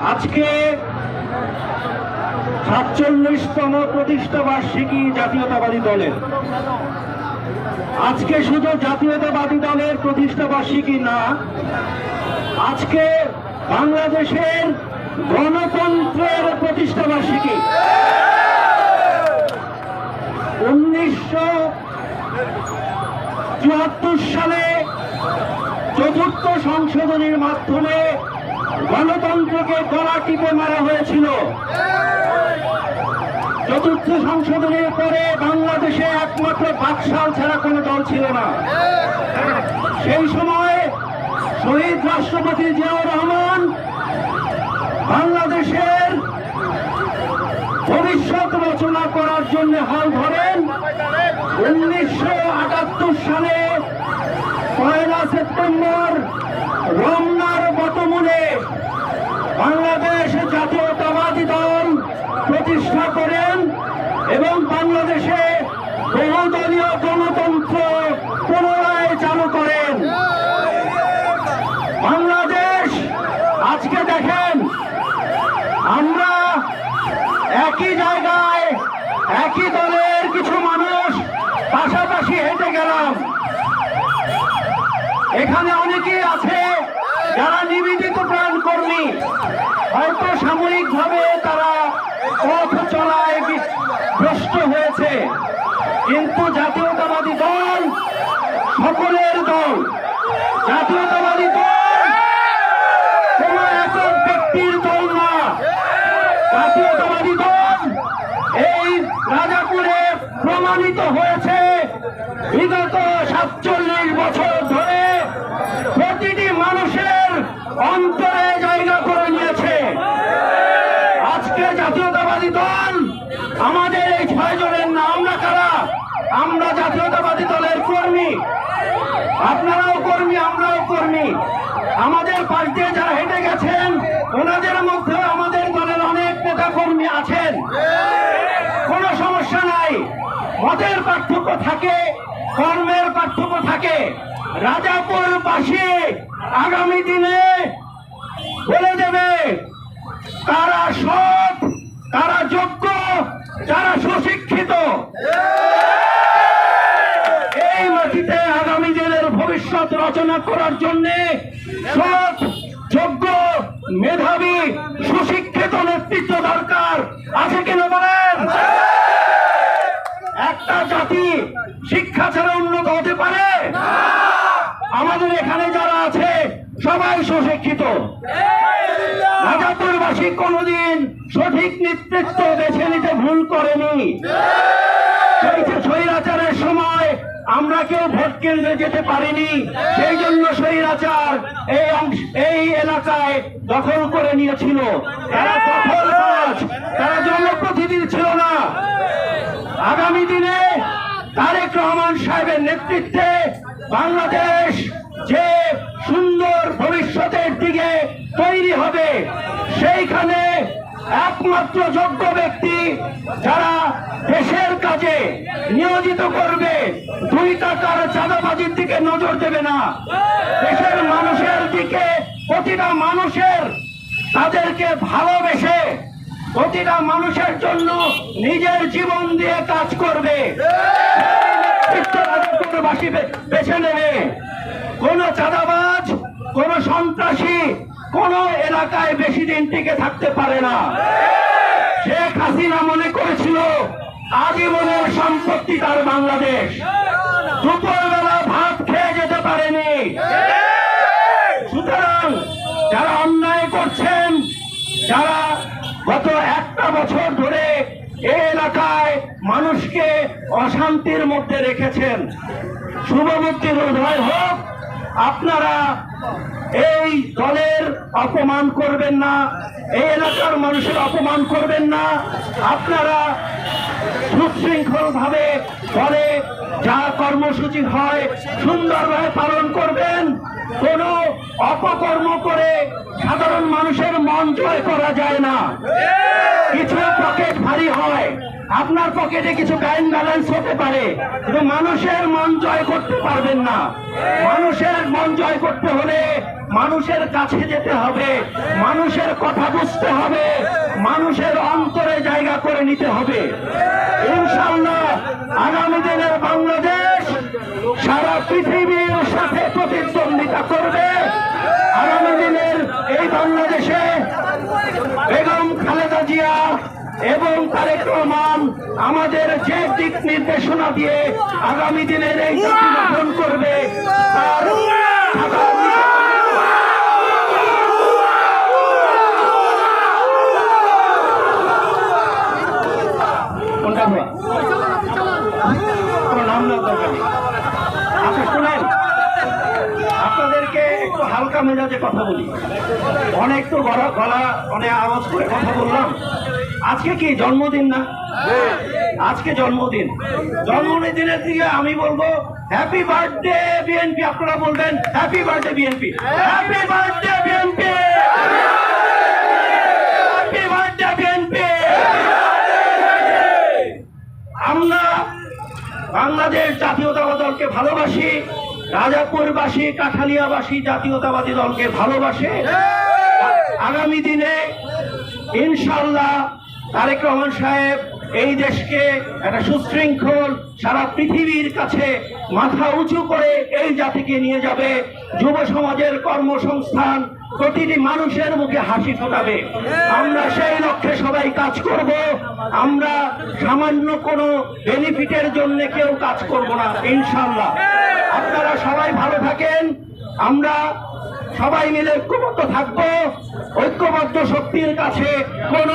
আজকে সাতচল্লিশতম প্রতিষ্ঠা বার্ষিকী জাতীয়তাবাদী দলের। আজকে শুধু জাতীয়তাবাদী দলের প্রতিষ্ঠা বার্ষিকী না, আজকে বাংলাদেশের গণতন্ত্রের প্রতিষ্ঠা বার্ষিকী। উনিশশো চুয়াত্তর সালে চতুর্থ সংশোধনীর মাধ্যমে গণতন্ত্রকে গলা টিপে মারা হয়েছিল। চতুর্থ সংশোধনীর পরে বাংলাদেশে একমাত্র বাকশাল ছাড়া কোনো দল ছিল না। সেই সময় শহীদ রাষ্ট্রপতি জিয়াউর রহমান বাংলাদেশের ভবিষ্যৎ রচনা করার জন্য হাল ধরেন। উনিশশো আটাত্তর সালে পয়লা সেপ্টেম্বর বটমূলে বাংলাদেশ জাতীয়তাবাদী দল প্রতিষ্ঠা করেন এবং বাংলাদেশে বহুদলীয় গণতন্ত্র পুনরায় চালু করেন। বাংলাদেশ, আজকে দেখেন, আমরা একই জায়গায়, একই দলের কিছু মানুষ পাশাপাশি হেঁটে গেলাম। এখানে অনেকেই আছে যারা নিবেদিত প্রাণ কর্মী হয়তো সাময়িকভাবে তারা পথ চলায় ভ্রষ্ট হয়েছে। কিন্তু জাতীয়তাবাদী দল, সকলের দল, জাতীয়তাবাদী দল কোন একক ব্যক্তির দল না। জাতীয়তাবাদী দল এই রাজাপুরে প্রমাণিত হয়েছে। বিগত সাতচল্লিশ বছর ধরে প্রতিটি মানুষের অন্তরে জায়গা করে নিয়েছে আজকে জাতীয়তাবাদী দল আমাদের এই ছয় জনের নাম না কারা আমরা জাতীয়তাবাদী দলের কর্মী। আপনারাও কর্মী, আমরাও কর্মী। আমাদের পাশ দিয়ে যারা হেঁটে গেছেন, ওনাদের মধ্যে আমাদের দলের অনেক নেতা কর্মী আছেন। কোনো সমস্যা নাই। মতের পার্থক্য থাকে, কর্মের পার্থক্য থাকে। রাজাপুর বাসী আগামী দিনে বলে দেবে কারা সৎ কারা যোগ্য, যারা সুশিক্ষিত করার জন্য যোগ্য মেধাবী, সুশিক্ষিত নেতৃত্ব দরকার। আছে কিনা বলেন? একটা জাতি শিক্ষা ছাড়া উন্নত হতে পারে? আমাদের এখানে যারা আছে, সবাই সুশিক্ষিত। রাজাপুরবাসী কোনোদিন সঠিক নেতৃত্ব বেছে নিতে ভুল করেনি। সেই সময় আমরা কেউ ভোট কেন্দ্রে যেতে পারিনি। সেই জন্য স্বৈরাচার এই এই এলাকায় দখল করে নিয়েছিল। তারা দখল তারা জনপ্রতিনিধি ছিল না। আগামী দিনে তারেক রহমান সাহেবের নেতৃত্বে বাংলাদেশ যে সুন্দর ভবিষ্যতের দিকে তৈরি হবে, সেইখানে একমাত্র যোগ্য ব্যক্তি যারা দেশের কাজে নিয়োজিত করবে, দুই টাকার চাঁদাবাজির দিকে নজর দেবে না। দেশের মানুষের দিকে প্রতিটা মানুষের তাদেরকে ভালোবেসে প্রতিটা মানুষের জন্য নিজের জীবন দিয়ে কাজ করবে। বেছে নেবে। কোন চাঁদাবাজ, কোন সন্ত্রাসী কোন এলাকায় বেশি দিন টিকে থাকতে পারে না। শেখ হাসিনা মনে করেছিল, আজীবনের সম্পত্তি তার বাংলাদেশ। দুপুরবেলা ভাত খেয়ে যেতে পারেনি। সুতরাং যারা অন্যায় করছেন, যারা গত একটা বছর ধরে এই এলাকায় মানুষকে অশান্তির মধ্যে রেখেছেন শুভমুক্তির উদয় হোক, আপনারা এই দলের অপমান করবেন না, এই এলাকার মানুষের অপমান করবেন না। আপনারা সুশৃঙ্খল ভাবে দলে যা কর্মসূচি হয় সুন্দরভাবে পালন করবেন। কোন অপকর্ম করে সাধারণ মানুষের মন জয় করা যায় না। কিছু পকেট ভারী হয়, আপনার পকেটে কিছু ব্যাংক ব্যালেন্স হতে পারে, কিন্তু মানুষের মন জয় করতে পারবেন না। মানুষের মন জয় করতে হলে মানুষের কাছে যেতে হবে, মানুষের কথা বুঝতে হবে, মানুষের অন্তরে জায়গা করে নিতে হবে। ইনশাল্লাহ আগামী দিনের বাংলাদেশ সারা পৃথিবীর সাথে প্রতিদ্বন্দ্বিতা করবে। আগামী দিনের এই বাংলাদেশে বেগম খালেদা জিয়া এবং তারেক রহমান আমাদের যে দিক নির্দেশনা দিয়ে আগামী দিনের এই গঠন করবে, তার আগামী কোনটা ভুয়া? কোনো নাম নেওয়ার দরকার নেই। আচ্ছা শুনেন আপনাদেরকে একটু হালকা মেজাজে কথা বলি। অনেক তো গলা গলা অনেক আওয়াজ করে কথা বললাম। আজকে কি, জন্মদিন না? আজকে জন্মদিন। জন্মদিনের দিকে আমি বলব হ্যাপি বার্থডে বিএনপি আপনারা বলবেন happy birthday BNP happy birthday BNP happy birthday BNP আমরা বাংলাদেশ জাতীয়তাবাদী দলকে ভালোবাসি। রাজাপুরবাসী কাঠালিয়াবাসী জাতীয়তাবাদী দলকে ভালোবাসে। আগামী দিনে ইনশাল্লাহ তারেক রহমান সাহেব এই দেশকে একটা সুশৃঙ্খল সারা পৃথিবীর কাছে মাথা উঁচু করে এই জাতিকে নিয়ে যাবে। যুব সমাজের কর্মসংস্থান প্রতিটি মানুষের মুখে হাসি ফোটাবে। আমরা সেই লক্ষ্যে সবাই কাজ করব। আমরা সামান্য কোনো বেনিফিটের জন্য কেউ কাজ করব না ইনশাল্লাহ আপনারা সবাই ভালো থাকেন। আমরা সবাই মিলে ঐক্যবদ্ধ থাকব। ঐক্যবদ্ধ শক্তির কাছে কোন